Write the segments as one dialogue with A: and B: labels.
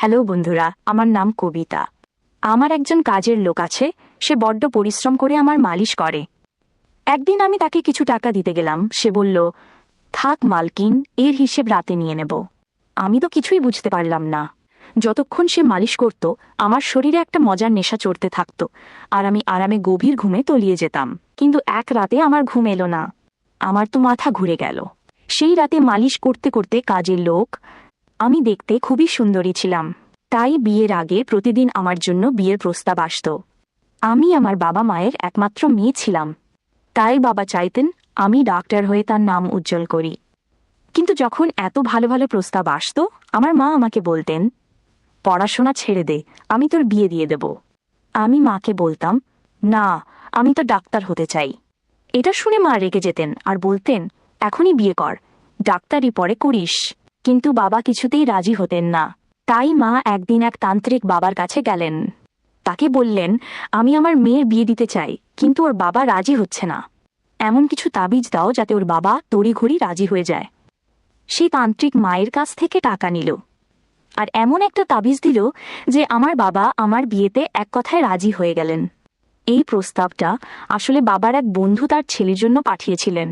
A: Hello বন্ধুরা, আমার নাম কবিতা। আমার একজন কাজের লোক আছে, সে বড্ড পরিশ্রম করে আমার মালিশ করে। একদিন আমি তাকে কিছু টাকা দিতে গেলাম, সে বলল, থাক মালকিন, এর হিসেব রাতে নিয়ে নেব। আমি তো কিছুই বুঝতে পারলাম না। যতক্ষণ সে মালিশ করত, আমার শরীরে একটা মজার নেশা চড়তে থাকত, আর আমি আরামে গভীর ঘুমে তলিয়ে যেতাম। কিন্তু এক রাতে আমার ঘুম এলো না। আমার তো মাথা ঘুরে গেল। সেই রাতে মালিশ করতে করতে কাজের লোক আমি দেখতে খুবই সুন্দরী ছিলাম। তাই বিয়ের আগে প্রতিদিন আমার জন্য বিয়ের প্রস্তাব আসত। আমি আমার বাবা মায়ের একমাত্র মেয়ে ছিলাম। তাই বাবা চাইতেন আমি ডাক্তার হয়ে তার নাম উজ্জ্বল করি। কিন্তু যখন এত ভালো ভালো প্রস্তাব আসত, আমার মা আমাকে বলতেন, পড়াশোনা ছেড়ে দে, আমি তোর বিয়ে দিয়ে দেব। আমি মাকে বলতাম, না, আমি তো ডাক্তার হতে চাই। এটা শুনে মা রেগে যেতেন আর বলতেন, এখনই বিয়ে কর, ডাক্তারি পরে করিস। কিন্তু বাবা কিছুতেই রাজি হতেন না। তাই মা একদিন এক তান্ত্রিক বাবার কাছে গেলেন। তাকে বললেন, আমি আমার মেয়ের বিয়ে দিতে চাই, কিন্তু ওর বাবা রাজি হচ্ছে না। এমন কিছু তাবিজ দাও যাতে ওর বাবা তড়িঘড়ি রাজি হয়ে যায়। সেই তান্ত্রিক মায়ের কাছ থেকে টাকা নিল। আর এমন একটা তাবিজ দিল যে আমার বাবা আমার বিয়েতে এক কথায় রাজি হয়ে গেলেন। এই প্রস্তাবটা আসলে বাবার এক বন্ধু তার ছেলের জন্য পাঠিয়েছিলেন।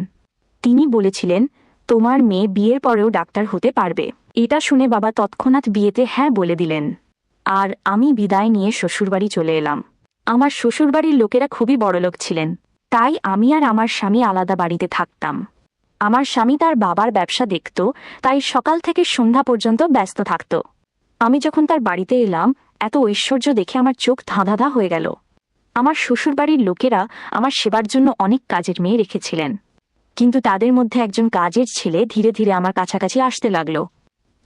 A: তিনি বলেছিলেন তোমার মেয়ে বিয়ের পরেও ডাক্তার হতে পারবে। এটা শুনে বাবা তৎক্ষণাৎ বিয়েতে হ্যাঁ বলে দিলেন। আর আমি বিদায় নিয়ে শ্বশুরবাড়ি চলে এলাম। আমার শ্বশুরবাড়ির লোকেরা খুবই বড়লোক ছিলেন। তাই আমি আর আমার স্বামী আলাদা বাড়িতে থাকতাম। আমার স্বামী তার বাবার ব্যবসা দেখত, তাই সকাল থেকে সন্ধ্যা পর্যন্ত ব্যস্ত থাকত। আমি যখন তার বাড়িতে এলাম, এত ঐশ্বর্য দেখে আমার চোখ ধাঁধাধা হয়ে গেল। আমার শ্বশুরবাড়ির লোকেরা আমার সেবার জন্য অনেক কাজের মেয়ে রেখেছিলেন। কিন্তু তাদের মধ্যে একজন কাজের ছেলে ধীরে ধীরে আমার কাছাকাছি আসতে লাগল।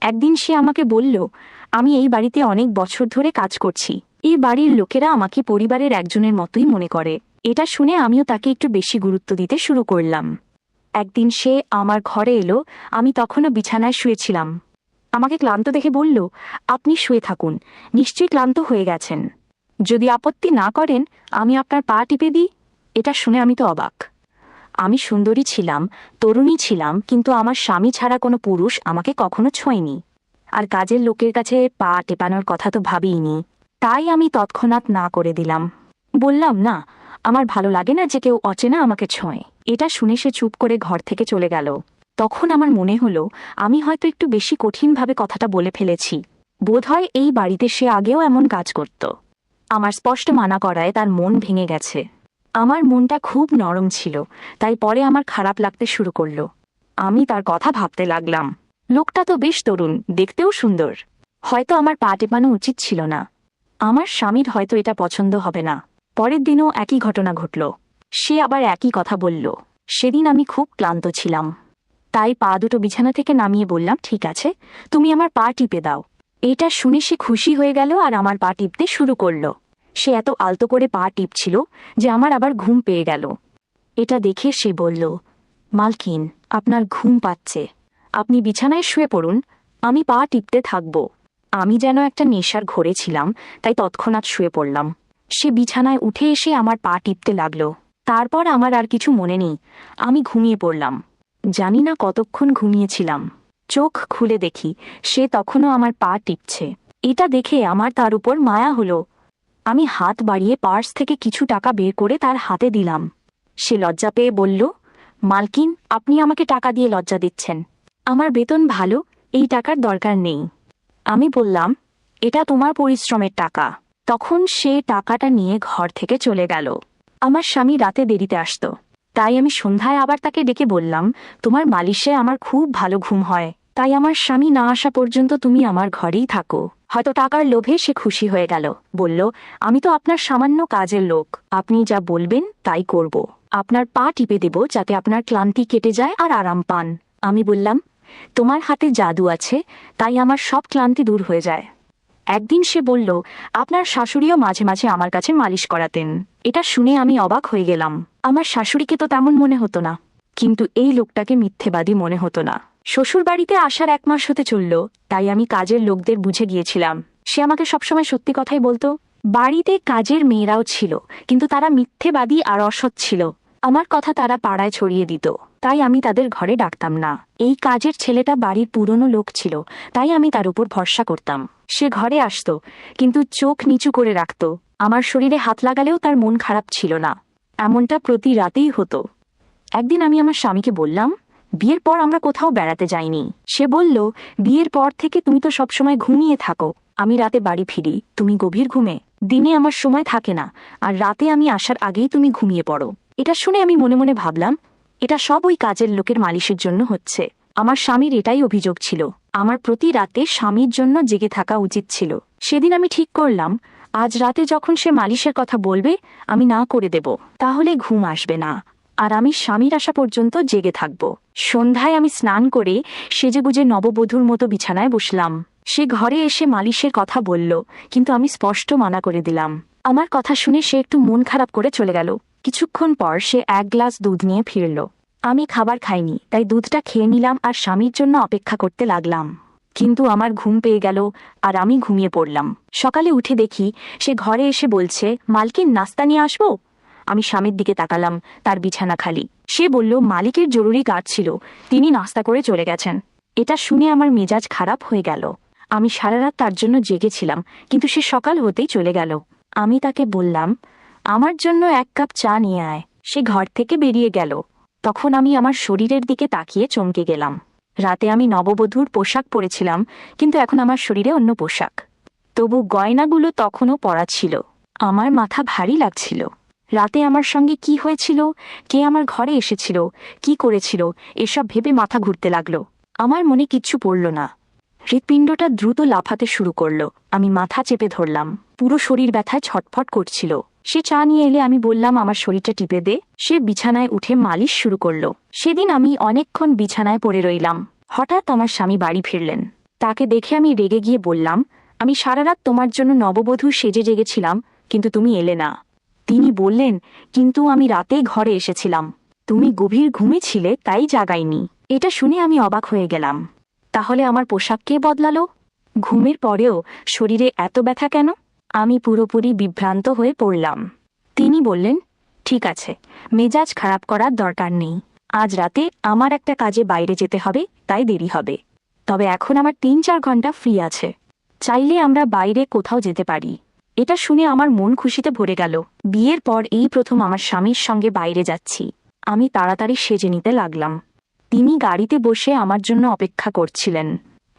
A: একদিন সে আমাকে বলল, আমি এই বাড়িতে অনেক বছর ধরে কাজ করছি। এই বাড়ির লোকেরা আমাকে পরিবারের একজনের মতোই মনে করে। এটা শুনে আমিও তাকে একটু বেশি গুরুত্ব দিতে শুরু করলাম। একদিন সে আমার ঘরে এলো, আমি তখনও বিছানায় শুয়েছিলাম। আমাকে ক্লান্ত দেখে বলল, আপনি শুয়ে থাকুন, নিশ্চয়ই ক্লান্ত হয়ে গেছেন। যদি আপত্তি না করেন, আমি আপনার পা টিপে দিই। এটা শুনে আমি তো অবাক। আমি সুন্দরী ছিলাম, তরুণী ছিলাম, কিন্তু আমার স্বামী ছাড়া কোনো পুরুষ আমাকে কখনো ছোঁয়নি। আর কাজের লোকের কাছে পা টেপানোর কথা তো ভাবিইনি। তাই আমি তৎক্ষণাৎ না করে দিলাম। বললাম, না, আমার ভালো লাগে না যে কেউ অচেনা আমাকে ছোঁয়। এটা শুনে সে চুপ করে ঘর থেকে চলে গেল। তখন আমার মনে হলো, আমি হয়তো একটু বেশি কঠিনভাবে কথাটা বলে ফেলেছি। বোধহয় এই বাড়িতে সে আগেও এমন কাজ করত। আমার স্পষ্ট মানা করায় তার মন ভেঙে গেছে। আমার মনটা খুব নরম ছিল, তাই পরে আমার খারাপ লাগতে শুরু করল। আমি তার কথা ভাবতে লাগলাম। লোকটা তো বেশ তরুণ, দেখতেও সুন্দর। হয়তো আমার পা টেপানো উচিত ছিল না। আমার স্বামীর হয়তো এটা পছন্দ হবে না। পরের দিনও একই ঘটনা ঘটল। সে আবার একই কথা বলল। সেদিন আমি খুব ক্লান্ত ছিলাম। তাই পা দুটো বিছানা থেকে নামিয়ে বললাম, ঠিক আছে, তুমি আমার পা টিপে দাও। এটা শুনে সে খুশি হয়ে গেল আর আমার পা টিপতে শুরু করল। সে এত আলতো করে পা টিপছিল যে আমার আবার ঘুম পেয়ে গেল। এটা দেখে সে বলল, মালকিন, আপনার ঘুম পাচ্ছে। আপনি বিছানায় শুয়ে পড়ুন, আমি পা টিপতে থাকব। আমি যেন একটা নেশার ঘরে ছিলাম, তাই তৎক্ষণাৎ শুয়ে পড়লাম সে বিছানায় উঠে এসে আমার পা টিপতে লাগল। তারপর আমার আর কিছু মনে নেই। আমি ঘুমিয়ে পড়লাম। জানি না কতক্ষণ ঘুমিয়েছিলাম। চোখ খুলে দেখি, সে তখনও আমার পা টিপছে। এটা দেখে আমার তার উপর মায়া হলো। আমি হাত বাড়িয়ে পার্স থেকে কিছু টাকা বের করে তার হাতে দিলাম। সে লজ্জা পেয়ে বলল, মালকিন, আপনি আমাকে টাকা দিয়ে লজ্জা দিচ্ছেন। আমার বেতন ভালো, এই টাকার দরকার নেই। আমি বললাম, এটা তোমার পরিশ্রমের টাকা। তখন সে টাকাটা নিয়ে ঘর থেকে চলে গেল। আমার স্বামী রাতে দেরিতে আসত। তাই আমি সন্ধ্যায় আবার তাকে ডেকে বললাম, তোমার মালিশে আমার খুব ভালো ঘুম হয়। তাই আমার স্বামী না আসা পর্যন্ত তুমি আমার ঘরেই থাকো। হয়তো টাকার লোভে সে খুশি হয়ে গেল। বলল, আমি তো আপনার সামান্য কাজের লোক। আপনি যা বলবেন, তাই করব। আপনার পা টিপে দেব যাতে আপনার ক্লান্তি কেটে যায় আর আরাম পান। আমি বললাম, তোমার হাতে জাদু আছে, তাই আমার সব ক্লান্তি দূর হয়ে যায়। একদিন সে বলল, আপনার শাশুড়িও মাঝে মাঝে আমার কাছে মালিশ করাতেন। এটা শুনে আমি অবাক হয়ে গেলাম। আমার শাশুড়িকে তো তেমন মনে হতো না। কিন্তু এই লোকটাকে মিথ্যেবাদী মনে হতো না। শ্বশুর বাড়িতে আসার এক মাস হতে চলল, তাই আমি কাজের লোকদের বুঝে গিয়েছিলাম। সে আমাকে সবসময় সত্যি কথাই বলতো, বাড়িতে কাজের মেয়েরাও ছিল, কিন্তু তারা মিথ্যেবাদী আর অসৎ ছিল। আমার কথা তারা পাড়ায় ছড়িয়ে দিত, তাই আমি তাদের ঘরে ডাকতাম না। এই কাজের ছেলেটা বাড়ির পুরনো লোক ছিল, তাই আমি তার উপর ভরসা করতাম। সে ঘরে আসত, কিন্তু চোখ নিচু করে রাখত। আমার শরীরে হাত লাগালেও তার মন খারাপ ছিল না। এমনটা প্রতি রাতেই হতো। একদিন আমি আমার স্বামীকে বললাম বিয়ের পর আমরা কোথাও বেড়াতে যাইনি। সে বলল, বিয়ের পর থেকে তুমি তো সবসময় ঘুমিয়ে থাকো। আমি রাতে বাড়ি ফিরি। তুমি গভীর ঘুমে। দিনে আমার সময় থাকে না। আর রাতে আমি আসার আগেই তুমি ঘুমিয়ে পড়ো এটা শুনে আমি মনে মনে ভাবলাম, এটা সব ওই কাজের লোকের মালিশের জন্য হচ্ছে। আমার স্বামীর এটাই অভিযোগ ছিল। আমার প্রতি রাতে স্বামীর জন্য জেগে থাকা উচিত ছিল। সেদিন আমি ঠিক করলাম, আজ রাতে যখন সে মালিশের কথা বলবে, আমি না করে দেব। তাহলে ঘুম আসবে না। আর আমি স্বামীর আসা পর্যন্ত জেগে থাকব। সন্ধ্যায় আমি স্নান করে সেজেগুজে নববধূর মতো বিছানায় বসলাম। সে ঘরে এসে মালিশের কথা বলল, কিন্তু আমি স্পষ্ট মানা করে দিলাম। আমার কথা শুনে সে একটু মন খারাপ করে চলে গেল। কিছুক্ষণ পর সে এক গ্লাস দুধ নিয়ে ফিরল। আমি খাবার খাইনি, তাই দুধটা খেয়ে নিলাম আর স্বামীর জন্য অপেক্ষা করতে লাগলাম। কিন্তু আমার ঘুম পেয়ে গেল আর আমি ঘুমিয়ে পড়লাম। সকালে উঠে দেখি সে ঘরে এসে বলছে, মালকিন নাস্তা নিয়ে আসব? আমি স্বামীর দিকে তাকালাম, তার বিছানা খালি। সে বলল, মালিকের জরুরি কাজ ছিল। তিনি নাস্তা করে চলে গেছেন। এটা শুনে আমার মেজাজ খারাপ হয়ে গেল। আমি সারা রাত তার জন্য জেগেছিলাম, কিন্তু সে সকাল হতেই চলে গেল। আমি তাকে বললাম, আমার জন্য এক কাপ চা নিয়ে আয়। সে ঘর থেকে বেরিয়ে গেল। তখন আমি আমার শরীরের দিকে তাকিয়ে চমকে গেলাম। রাতে আমি নববধূর পোশাক পরেছিলাম, কিন্তু এখন আমার শরীরে অন্য পোশাক। তবু গয়নাগুলো তখনও পরা ছিল। আমার মাথা ভারী লাগছিল। রাতে আমার সঙ্গে কি হয়েছিল? কে আমার ঘরে এসেছিল? কি করেছিল? এসব ভেবে মাথা ঘুরতে লাগল। আমার মনে কিচ্ছু পড়ল না। হৃৎপিণ্ডটা দ্রুত লাফাতে শুরু করল। আমি মাথা চেপে ধরলাম। পুরো শরীর ব্যথায় ছটফট করছিল। সে চা নিয়ে এলে আমি বললাম, আমার শরীরটা টিপে দে। সে বিছানায় উঠে মালিশ শুরু করল। সেদিন আমি অনেকক্ষণ বিছানায় পড়ে রইলাম। হঠাৎ আমার স্বামী বাড়ি ফিরলেন। তাকে দেখে আমি রেগে গিয়ে বললাম, আমি সারা রাত তোমার জন্য নববধূ সেজে জেগেছিলাম, কিন্তু তুমি এলে না। তিনি বললেন, কিন্তু আমি রাতে ঘরে এসেছিলাম। তুমি গভীর ঘুমে ছিলে, তাই জাগাইনি। এটা শুনে আমি অবাক হয়ে গেলাম। তাহলে আমার পোশাক কে বদলালো? ঘুমের পরেও শরীরে এত ব্যথা কেন? আমি পুরোপুরি বিভ্রান্ত হয়ে পড়লাম। তিনি বললেন, ঠিক আছে, মেজাজ খারাপ করার দরকার নেই। আজ রাতে আমার একটা কাজে বাইরে যেতে হবে, তাই দেরি হবে। তবে এখন আমার তিন চার ঘণ্টা ফ্রি আছে। চাইলে আমরা বাইরে কোথাও যেতে পারি। এটা শুনে আমার মন খুশিতে ভরে গেল। বিয়ের পর এই প্রথম আমার স্বামীর সঙ্গে বাইরে যাচ্ছি। আমি তাড়াতাড়ি সেজে নিতে লাগলাম। তিনি গাড়িতে বসে আমার জন্য অপেক্ষা করছিলেন।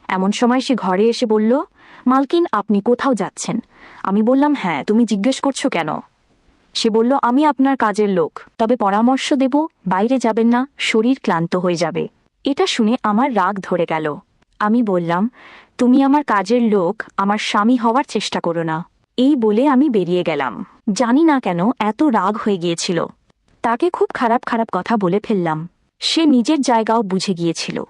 A: এমন সময় সে ঘরে এসে বলল, মালকিন, আপনি কোথাও যাচ্ছেন? আমি বললাম হ্যাঁ তুমি জিজ্ঞেস করছ কেন? সে বলল, আমি আপনার কাজের লোক। তবে পরামর্শ দেব, বাইরে যাবেন না, শরীর ক্লান্ত হয়ে যাবে। এটা শুনে আমার রাগ ধরে গেল। আমি বললাম, তুমি আমার কাজের লোক, আমার স্বামী হওয়ার চেষ্টা করো না। এই বলে আমি বেরিয়ে গেলাম। জানি না কেন এত রাগ হয়ে গিয়েছিল। তাকে খুব খারাপ খারাপ কথা বলে ফেললাম। সে নিজের জায়গাও বুঝে গিয়েছিল।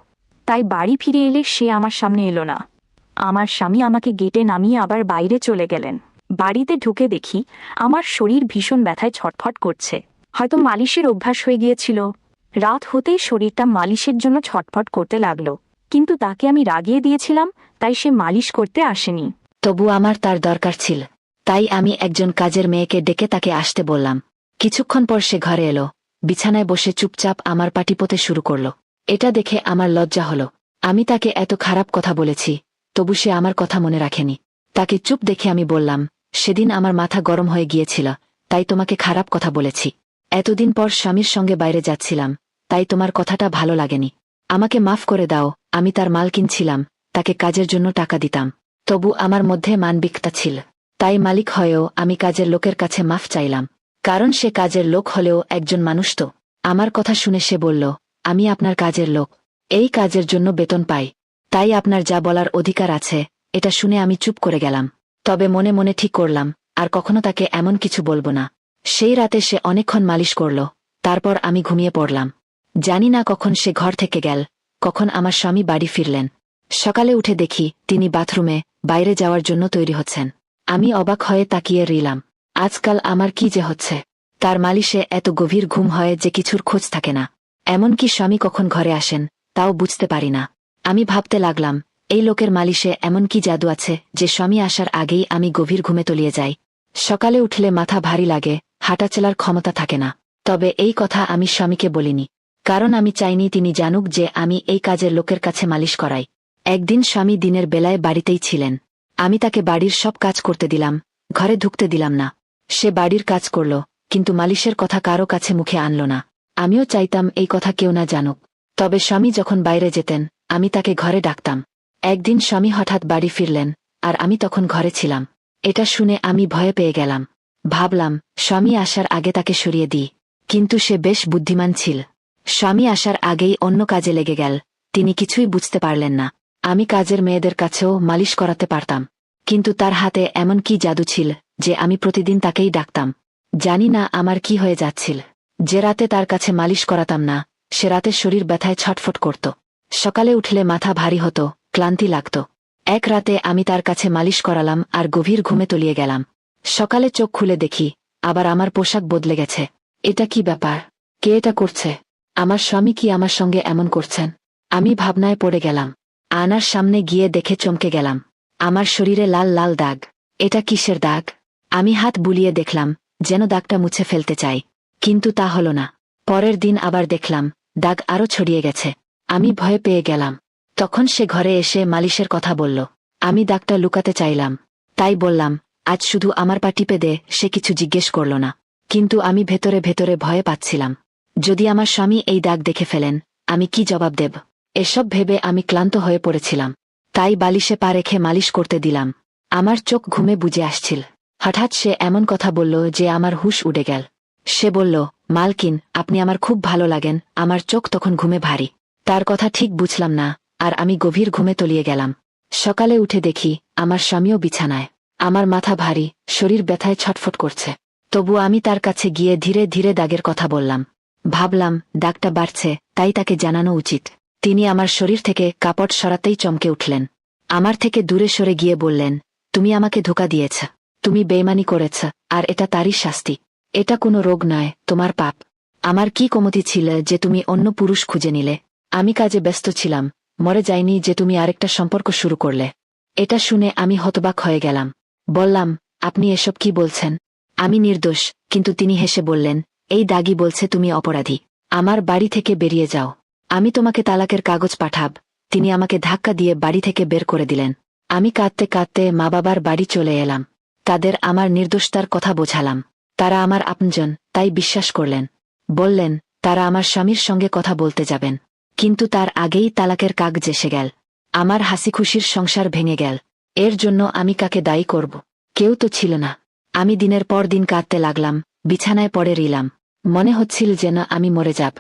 A: তাই বাড়ি ফিরে এলে সে আমার সামনে এলো না। আমার স্বামী আমাকে গেটে নামিয়ে আবার বাইরে চলে গেলেন। বাড়িতে ঢুকে দেখি আমার শরীর ভীষণ ব্যথায় ছটফট করছে। হয়তো মালিশের অভ্যাস হয়ে গিয়েছিল। রাত হতেই শরীরটা মালিশের জন্য ছটফট করতে লাগল। কিন্তু তাকে আমি রাগিয়ে দিয়েছিলাম, তাই সে মালিশ করতে আসেনি।
B: তবু আমার তার দরকার ছিল। তাই আমি একজন কাজের মেয়েকে ডেকে তাকে আসতে বললাম। কিছুক্ষণ পর সে ঘরে এলো। বিছানায় বসে চুপচাপ আমার পাটিপোতে শুরু করল। এটা দেখে আমার লজ্জা হলো। আমি তাকে এত খারাপ কথা বলেছি, তবু সে আমার কথা মনে রাখেনি। তাকে চুপ দেখে আমি বললাম, সেদিন আমার মাথা গরম হয়ে গিয়েছিল, তাই তোমাকে খারাপ কথা বলেছি। এতদিন পর স্বামীর সঙ্গে বাইরে যাচ্ছিলাম, তাই তোমার কথাটা ভালো লাগেনি। আমাকে মাফ করে দাও, আমি তার মাল কিনছিলাম, তাকে কাজের জন্য টাকা দিতাম। তবু আমার মধ্যে মানবিকতা ছিল। তাই মালিক হয়েও আমি কাজের লোকের কাছে মাফ চাইলাম। কারণ সে কাজের লোক হলেও একজন মানুষ তো। আমার কথা শুনে সে বলল, আমি আপনার কাজের লোক। এই কাজের জন্য বেতন পাই। তাই আপনার যা বলার অধিকার আছে, এটা শুনে আমি চুপ করে গেলাম। তবে মনে মনে ঠিক করলাম, আর কখনো তাকে এমন কিছু বলব না। সেই রাতে সে অনেকক্ষণ মালিশ করল। তারপর আমি ঘুমিয়ে পড়লাম। জানি না কখন সে ঘর থেকে গেল, কখন আমার স্বামী বাড়ি ফিরলেন। সকালে উঠে দেখি তিনি বাথরুমে বাইরে যাওয়ার জন্য তৈরি হচ্ছেন। আমি অবাক হয়ে তাকিয়ে রইলাম। আজকাল আমার কি যে হচ্ছে? তার মালিশে এত গভীর ঘুম হয় যে কিছুর খোঁজ থাকে না। এমনকি স্বামী কখন ঘরে আসেন, তাও বুঝতে পারি না। আমি ভাবতে লাগলাম, এই লোকের মালিশে এমন কি জাদু আছে যে স্বামী আসার আগেই আমি গভীর ঘুমে তলিয়ে যাই। সকালে উঠলে মাথা ভারী লাগে হাঁটাচলার ক্ষমতা থাকে না। তবে এই কথা আমি স্বামীকে বলিনি। কারণ আমি চাইনি তিনি জানুক যে আমি এই কাজের লোকের কাছে মালিশ করাই। একদিন স্বামী দিনের বেলায় বাড়িতেই ছিলেন। আমি তাকে বাড়ির সব কাজ করতে দিলাম, ঘরে ঢুকতে দিলাম না। সে বাড়ির কাজ করল, কিন্তু মালিশের কথা কারও কাছে মুখে আনল না। আমিও চাইতাম এই কথা কেউ না জানুক। তবে স্বামী যখন বাইরে যেতেন, আমি তাকে ঘরে ডাকতাম। একদিন স্বামী হঠাৎ বাড়ি ফিরলেন, আর আমি তখন ঘরে ছিলাম। এটা শুনে আমি ভয়ে পেয়ে গেলাম। ভাবলাম, স্বামী আসার আগে তাকে সরিয়ে দিই। কিন্তু সে বেশ বুদ্ধিমান ছিল। স্বামী আসার আগেই অন্য কাজে লেগে গেল। তিনি কিছুই বুঝতে পারলেন না। আমি কাজের মেয়েদের কাছেও মালিশ করাতে পারতাম। কিন্তু তার হাতে এমন কি জাদু ছিল যে আমি প্রতিদিন তাকেই ডাকতাম। জানি না আমার কি হয়ে যাচ্ছিল। যে রাতে তার কাছে মালিশ করাতাম না, সে রাতে শরীর ব্যথায় ছটফট করত। সকালে উঠলে মাথা ভারী হতো, ক্লান্তি লাগত। এক রাতে আমি তার কাছে মালিশ করালাম আর গভীর ঘুমে তলিয়ে গেলাম। সকালে চোখ খুলে দেখি, আবার আমার পোশাক বদলে গেছে। এটা কি ব্যাপার? কে এটা করছে? আমার স্বামী কি আমার সঙ্গে এমন করছেন? আমি ভাবনায় পড়ে গেলাম। আনার সামনে গিয়ে দেখে চমকে গেলাম। আমার শরীরে লাল লাল দাগ। এটা কিসের দাগ? আমি হাত বুলিয়ে দেখলাম, যেন দাগটা মুছে ফেলতে চাই। কিন্তু তা হল না। পরের দিন আবার দেখলাম, দাগ আরও ছড়িয়ে গেছে। আমি ভয় পেয়ে গেলাম। তখন সে ঘরে এসে মালিশের কথা বলল। আমি দাগটা লুকাতে চাইলাম। তাই বললাম, আজ শুধু আমার পা টিপে দে, সে কিছু জিজ্ঞেস করল না। কিন্তু আমি ভেতরে ভেতরে ভয়ে পাচ্ছিলাম। যদি আমার স্বামী এই দাগ দেখে ফেলেন, আমি কি জবাব দেব? এসব ভেবে আমি ক্লান্ত হয়ে পড়েছিলাম। তাই বালিশে পা রেখে মালিশ করতে দিলাম। আমার চোখ ঘুমে বুঝে আসছিল। হঠাৎ সে এমন কথা বলল যে আমার হুশ উড়ে গেল। সে বলল, মালকিন, আপনি আমার খুব ভালো লাগেন, আমার চোখ তখন ঘুমে ভারী। তার কথা ঠিক বুঝলাম না, আর আমি গভীর ঘুমে তলিয়ে গেলাম। সকালে উঠে দেখি, আমার স্বামীও বিছানায়। আমার মাথা ভারী, শরীর ব্যথায় ছটফট করছে। তবু আমি তার কাছে গিয়ে ধীরে ধীরে দাগের কথা বললাম। ভাবলাম, দাগটা বাড়ছে, তাই তাকে জানানো উচিত। তিনি আমার শরীর থেকে কাপড় সরাতেই চমকে উঠলেন। আমার থেকে দূরে সরে গিয়ে বললেন, তুমি আমাকে ধোকা দিয়েছ। তুমি বেইমানি করেছ, আর এটা তারই শাস্তি। এটা কোনো রোগ নয়, তোমার পাপ। আমার কি কমতি ছিল যে তুমি অন্য পুরুষ খুঁজে নিলে? আমি কাজে ব্যস্ত ছিলাম, মরে যাইনি যে তুমি আরেকটা সম্পর্ক শুরু করলে। এটা শুনে আমি হতবাক হয়ে গেলাম। বললাম, আপনি এসব কি বলছেন? আমি নির্দোষ, কিন্তু তিনি হেসে বললেন, এই দাগি বলছে তুমি অপরাধী। আমার বাড়ি থেকে বেরিয়ে যাও। আমি তোমাকে তালাকের কাগজ পাঠাব। তিনি আমাকে ধাক্কা দিয়ে বাড়ি থেকে বের করে দিলেন। আমি কাঁদতে কাঁদতে মা বাবার বাড়ি চলে এলাম। তাদের আমার নির্দোষতার কথা বোঝালাম। তারা আমার আপনজন, তাই বিশ্বাস করলেন। বললেন, তারা আমার স্বামীর সঙ্গে কথা বলতে যাবেন। কিন্তু তার আগেই তালাকের কাগজ এসে গেল। আমার হাসি খুশির সংসার ভেঙে গেল। এর জন্য আমি কাকে দায়ী করব? কেউ তো ছিল না। আমি দিনের পর দিন কাঁদতে লাগলাম, বিছানায় পড়ে রিলাম মনে হচ্ছিল যেন আমি মরে যাব।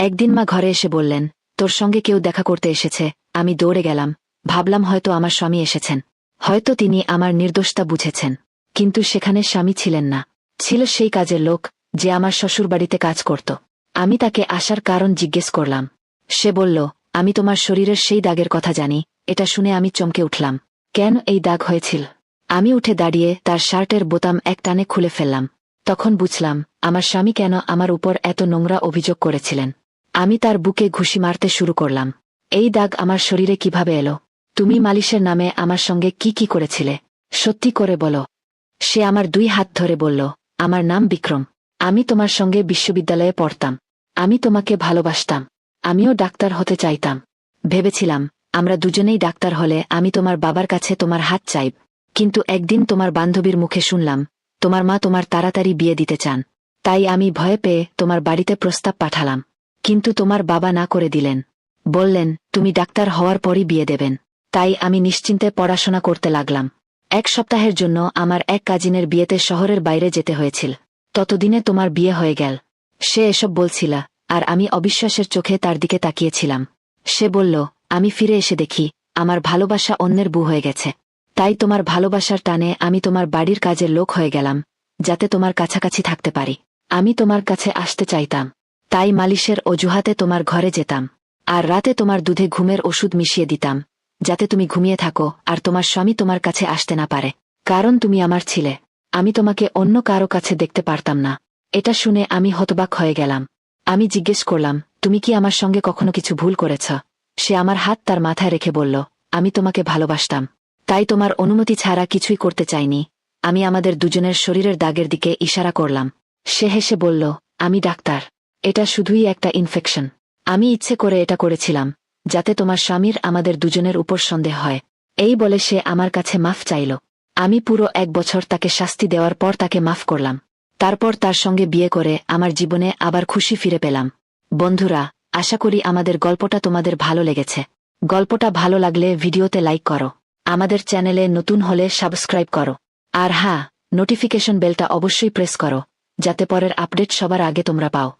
B: একদিন মা ঘরে এসে বললেন, তোর সঙ্গে কেউ দেখা করতে এসেছে, আমি দৌড়ে গেলাম, ভাবলাম হয়তো আমার স্বামী এসেছেন, হয়তো তিনি আমার নির্দোষতা বুঝেছেন, কিন্তু সেখানে স্বামী ছিলেন না, ছিল সেই কাজের লোক, যে আমার শ্বশুরবাড়িতে কাজ করত, আমি তাকে আসার কারণ জিজ্ঞেস করলাম, সে বলল, আমি তোমার শরীরের সেই দাগের কথা জানি, এটা শুনে আমি চমকে উঠলাম, কেন এই দাগ হয়েছিল? আমি উঠে দাঁড়িয়ে তার শার্টের বোতাম এক টানে খুলে ফেললাম, তখন বুঝলাম, আমার স্বামী কেন আমার উপর এত নোংরা অভিযোগ করেছিলেন? আমি তার বুকে ঘুষি মারতে শুরু করলাম। এই দাগ আমার শরীরে কীভাবে এলো? তুমি মালিশের নামে আমার সঙ্গে কি কি করেছিলে? সত্যি করে বলো। সে আমার দুই হাত ধরে বলল, আমার নাম বিক্রম। আমি তোমার সঙ্গে বিশ্ববিদ্যালয়ে পড়তাম। আমি তোমাকে ভালোবাসতাম। আমিও ডাক্তার হতে চাইতাম। ভেবেছিলাম, আমরা দুজনেই ডাক্তার হলে আমি তোমার বাবার কাছে তোমার হাত চাইব। কিন্তু একদিন তোমার বান্ধবীর মুখে শুনলাম, তোমার মা তোমার তাড়াতাড়ি বিয়ে দিতে চান। তাই আমি ভয় পেয়ে তোমার বাড়িতে প্রস্তাব পাঠালাম। কিন্তু তোমার বাবা না করে দিলেন। বললেন, তুমি ডাক্তার হওয়ার পরই বিয়ে দেবেন। তাই আমি নিশ্চিন্তে পড়াশোনা করতে লাগলাম। এক সপ্তাহের জন্য আমার এক কাজিনের বিয়েতে শহরের বাইরে যেতে হয়েছিল। ততদিনে তোমার বিয়ে হয়ে গেল। সে এসব বলছিল, আর আমি অবিশ্বাসের চোখে তার দিকে তাকিয়েছিলাম। সে বলল, আমি ফিরে এসে দেখি, আমার ভালোবাসা অন্যের বু হয়ে গেছে। তাই তোমার ভালোবাসার টানে আমি তোমার বাড়ির কাজের লোক হয়ে গেলাম, যাতে তোমার কাছাকাছি থাকতে পারি। আমি তোমার কাছে আসতে চাইতাম। তাই মালিশের অজুহাতে তোমার ঘরে যেতাম। আর রাতে তোমার দুধে ঘুমের ওষুধ মিশিয়ে দিতাম, যাতে তুমি ঘুমিয়ে থাকো আর তোমার স্বামী তোমার কাছে আসতে না পারে। কারণ তুমি আমার ছিলে। আমি তোমাকে অন্য কারও কাছে দেখতে পারতাম না। এটা শুনে আমি হতবাক হয়ে গেলাম। আমি জিজ্ঞেস করলাম, তুমি কি আমার সঙ্গে কখনো কিছু ভুল করেছ? সে আমার হাত তার মাথায় রেখে বলল, আমি তোমাকে ভালোবাসতাম। তাই তোমার অনুমতি ছাড়া কিছুই করতে চাইনি। আমি আমাদের দুজনের শরীরের দাগের দিকে ইশারা করলাম। সে হেসে বলল, আমি ডাক্তার। এটা শুধুই একটা ইনফেকশন আমি ইচ্ছে করে এটা করেছিলাম, যাতে তোমার স্বামীর আমাদের দুজনের উপর সন্দেহ হয়। এই বলে সে আমার কাছে মাফ চাইল। আমি পুরো এক বছর তাকে শাস্তি দেওয়ার পর তাকে মাফ করলাম। তারপর তার সঙ্গে বিয়ে করে আমার জীবনে আবার খুশি ফিরে পেলাম। বন্ধুরা, আশা করি আমাদের গল্পটা তোমাদের ভালো লেগেছে। গল্পটা ভালো লাগলে ভিডিওতে লাইক করো। আমাদের চ্যানেলে নতুন হলে সাবস্ক্রাইব করো। আর হ্যাঁ নোটিফিকেশন বেলটা অবশ্যই প্রেস করো, যাতে পরের আপডেট সবার আগে তোমরা পাও।